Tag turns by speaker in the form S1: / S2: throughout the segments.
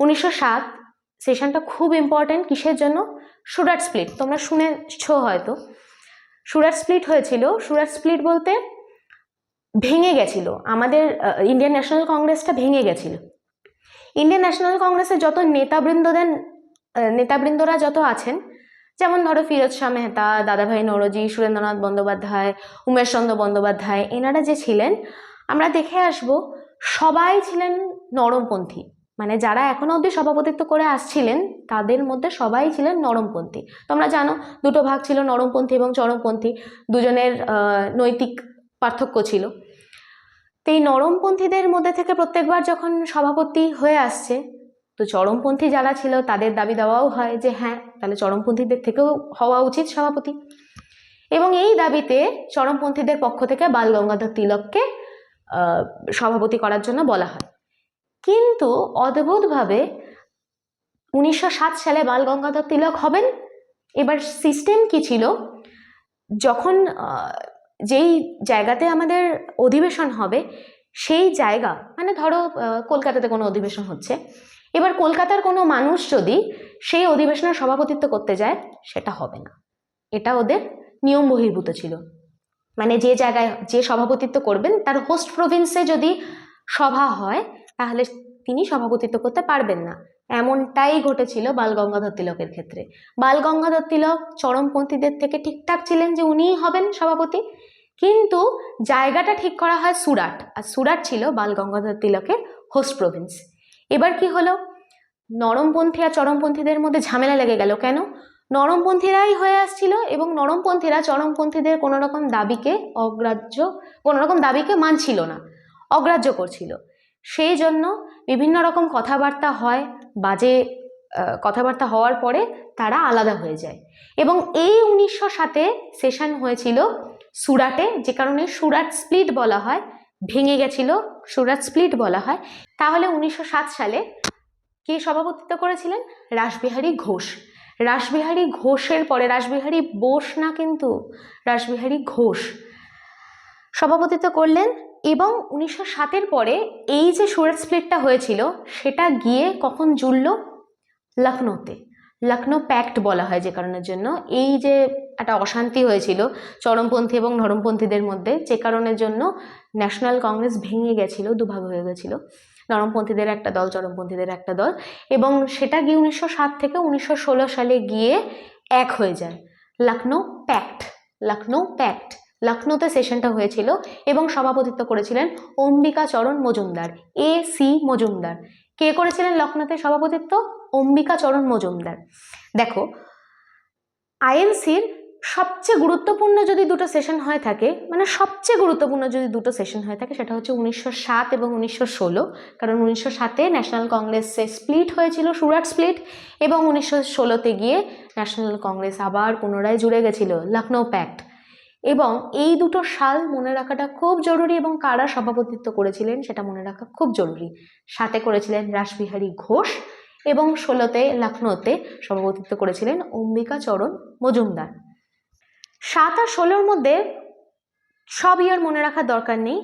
S1: উনিশশো সাত সেশনটা খুব ইম্পর্ট্যান্ট কিসের জন্য? সুরাট স্প্লিট তোমরা শুনেছ হয়তো। সুরাট স্প্লিট হয়েছিল। সুরাট স্প্লিট বলতে ভেঙে গেছিল। আমাদের ইন্ডিয়ান ন্যাশনাল কংগ্রেসটা ভেঙে গেছিল। ইন্ডিয়ান ন্যাশনাল কংগ্রেসের যত নেতাবৃন্দদের নেতাবৃন্দরা যত আছেন, যেমন ধরো ফিরোজ শাহ মেহতা, দাদাভাই নরজি, সুরেন্দ্রনাথ বন্দ্যোপাধ্যায় উমেশচন্দ্র বন্দ্যোপাধ্যায়, এনারা যে ছিলেন, আমরা দেখে আসব, সবাই ছিলেন নরমপন্থী। মানে যারা এখনও অবধি সভাপতিত্ব করে আসছিলেন, তাদের মধ্যে সবাই ছিলেন নরমপন্থী। তোমরা জানো, দুটো ভাগ ছিল নরমপন্থী এবং চরমপন্থী, দুজনের নৈতিক পার্থক্য ছিল। তো এই নরমপন্থীদের মধ্যে থেকে প্রত্যেকবার যখন সভাপতি হয়ে আসছে, তো চরমপন্থী যারা ছিল, তাদের দাবি দেওয়াও হয় যে হ্যাঁ তাহলে চরমপন্থীদের থেকেও হওয়া উচিত সভাপতি। এবং এই দাবিতে চরমপন্থীদের পক্ষ থেকে বাল গঙ্গাধর তিলককে সভাপতি করার জন্য বলা হয়। কিন্তু অদ্ভুতভাবে উনিশশো সাত সালে বাল গঙ্গাধর তিলক হবেন। এবার সিস্টেম কি ছিল? যখন যেই জায়গাতে আমাদের অধিবেশন হবে, সেই জায়গা মানে ধরো কলকাতাতে কোনো অধিবেশন হচ্ছে, এবার কলকাতার কোনো মানুষ যদি সেই অধিবেশনের সভাপতিত্ব করতে যায়, সেটা হবে না। এটা ওদের নিয়ম বহির্ভূত ছিল। মানে যে জায়গায়, যে সভাপতিত্ব করবেন, তার হোস্ট প্রভিন্সে যদি সভা হয় তাহলে তিনি সভাপতিত্ব করতে পারবেন না। এমনটাই ঘটেছিল বাল গঙ্গাধর তিলকের ক্ষেত্রে। বাল গঙ্গাধর তিলক চরমপন্থীদের থেকে ঠিকঠাক ছিলেন যে উনিই হবেন সভাপতি। কিন্তু জায়গাটা ঠিক করা হয় সুরাট, আর সুরাট ছিল বাল গঙ্গাধর তিলকের হোস্ট প্রভিন্স। এবার কি হলো? নরমপন্থী আর চরমপন্থীদের মধ্যে ঝামেলা লেগে গেল কেন? নরমপন্থীরাই হয়ে আসছিল এবং নরমপন্থীরা চরমপন্থীদের কোনো রকম দাবিকে অগ্রাহ্য কোনো রকম দাবিকে মানছিল না, অগ্রাহ্য করছিল। সেই জন্য বিভিন্ন রকম কথাবার্তা হয়, বাজে কথাবার্তা হওয়ার পরে তারা আলাদা হয়ে যায়। এবং এই উনিশশো সাতে সেশন হয়েছিল সুরাটে, যে কারণে সুরাট স্প্লিট বলা হয়, ভেঙে গেছিল, সুরাট স্প্লিট বলা হয়। তাহলে উনিশশো সাত সালে কে সভাপতিত্ব করেছিলেন? রাসবিহারী ঘোষ। রাসবিহারী ঘোষের পরে, রাসবিহারী বোস না কিন্তু, রাসবিহারী ঘোষ। সভাপতিত্ব করলেন এবং উনিশশো সাতের পরে এই যে সুরাট স্প্লিটটা হয়েছিল, সেটা গিয়ে কখন জুড়ল? লখনৌতে। লখনৌ প্যাক্ট বলা হয় যে কারণের জন্য। এই যে একটা অশান্তি হয়েছিল চরমপন্থী এবং নরমপন্থীদের মধ্যে, যে কারণের জন্য ন্যাশনাল কংগ্রেস ভেঙে গেছিল, দুভাগ হয়ে গেছিল। নরমপন্থীদের একটা দল, চরমপন্থীদের একটা দল। এবং সেটা গিয়ে উনিশশো সাত থেকে উনিশশো ষোলো সালে গিয়ে এক হয়ে যায়। লখনৌ প্যাক্ট। লখনৌ প্যাক্ট। লখনৌতে সেশনটা হয়েছিল এবং সভাপতিত্ব করেছিলেন অম্বিকা চরণ মজুমদার এ সি মজুমদার। কে করেছিলেন লখনৌতে সভাপতিত্ব? অম্বিকা চরণ মজুমদার। দেখো আইএনসির সবচেয়ে গুরুত্বপূর্ণ যদি দুটো সেশন হয়ে থাকে মানে সবচেয়ে গুরুত্বপূর্ণ যদি দুটো সেশন হয়ে থাকে সেটা হচ্ছে উনিশশো সাত এবং উনিশশো ষোলো। কারণ উনিশশো সাতে ন্যাশনাল কংগ্রেসে স্প্লিট হয়েছিল, সুরাট স্প্লিট এবং উনিশশো ষোলোতে গিয়ে ন্যাশনাল কংগ্রেস আবার পুনরায় জুড়ে গেছিল লখনৌ প্যাক্ট এবং এই দুটো সাল মনে রাখাটা খুব জরুরি এবং কারা সভাপতিত্ব করেছিলেন সেটা মনে রাখা খুব জরুরি। সাথে করেছিলেন রাসবিহারী ঘোষ এবং ষোলোতে, লখনৌতে সভাপতিত্ব করেছিলেন অম্বিকা চরণ মজুমদার। সাত আর ষোলোর মধ্যে সব ইয়ার মনে রাখার দরকার নেই।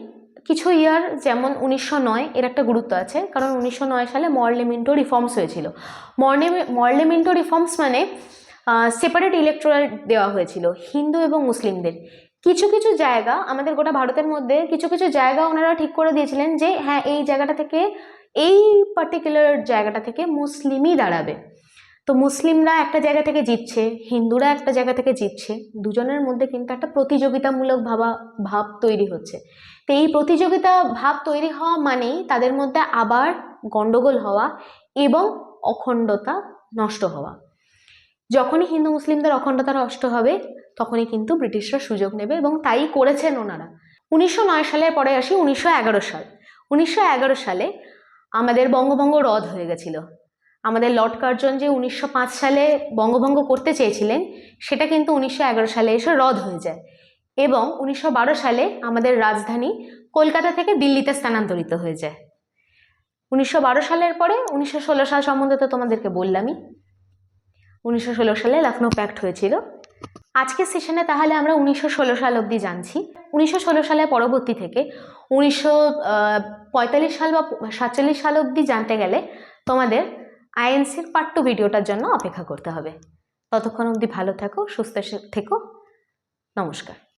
S1: কিছু ইয়ার যেমন উনিশশো নয় এর একটা গুরুত্ব আছে, কারণ উনিশশো নয় সালে মর্লেমিন্টো রিফর্মস হয়েছিল। মর্নে মর্লেমিন্টো রিফর্মস মানে সেপারেট ইলেকট্রাল দেওয়া হয়েছিল, হিন্দু এবং মুসলিমদের। কিছু কিছু জায়গা, আমাদের গোটা ভারতের মধ্যে কিছু কিছু জায়গা ওনারা ঠিক করে দিয়েছিলেন যে হ্যাঁ এই জায়গাটা থেকে, এই পার্টিকুলার জায়গাটা থেকে মুসলিমই দাঁড়াবে। তো মুসলিমরা একটা জায়গা থেকে জিতছে, হিন্দুরা একটা জায়গা থেকে জিতছে, দুজনের মধ্যে কিন্তু একটা প্রতিযোগিতামূলক ভাবা, ভাব তৈরি হচ্ছে। তো এই প্রতিযোগিতা ভাব তৈরি হওয়া মানেই তাদের মধ্যে আবার গণ্ডগোল হওয়া এবং অখণ্ডতা নষ্ট হওয়া। যখনই হিন্দু মুসলিমদের অখণ্ডতা নষ্ট হবে, তখনই কিন্তু ব্রিটিশরা সুযোগ নেবে এবং তাই করেছেন ওনারা। উনিশশো নয় সালের পরে আসি উনিশশো এগারো সাল। উনিশশো এগারো সালে আমাদের বঙ্গভঙ্গ রদ হয়ে গেছিল। আমাদের লর্ড কার্জন যে উনিশশো পাঁচ সালে বঙ্গভঙ্গ করতে চেয়েছিলেন, সেটা কিন্তু উনিশশো এগারো সালে এসে রদ হয়ে যায়। এবং উনিশশো বারো সালে আমাদের রাজধানী কলকাতা থেকে দিল্লিতে স্থানান্তরিত হয়ে যায়। উনিশশো বারো সালের পরে, উনিশশো ষোলো সাল সম্বন্ধে তো তোমাদেরকে বললামই। উনিশশো ষোলো সালে লখনৌ প্যাক্ট হয়েছিল। আজকের সেশনে তাহলে আমরা উনিশশো ষোলো সাল অবধি জানছি। উনিশশো সালের পরবর্তী থেকে উনিশশো পঁয়তাল্লিশ সাল বা সাতচল্লিশ সাল অবধি জানতে গেলে তোমাদের আইএনসির পার্ট টু ভিডিওটার জন্য অপেক্ষা করতে হবে। ততক্ষণ অবধি ভালো থাকো, সুস্থ থেকো। নমস্কার।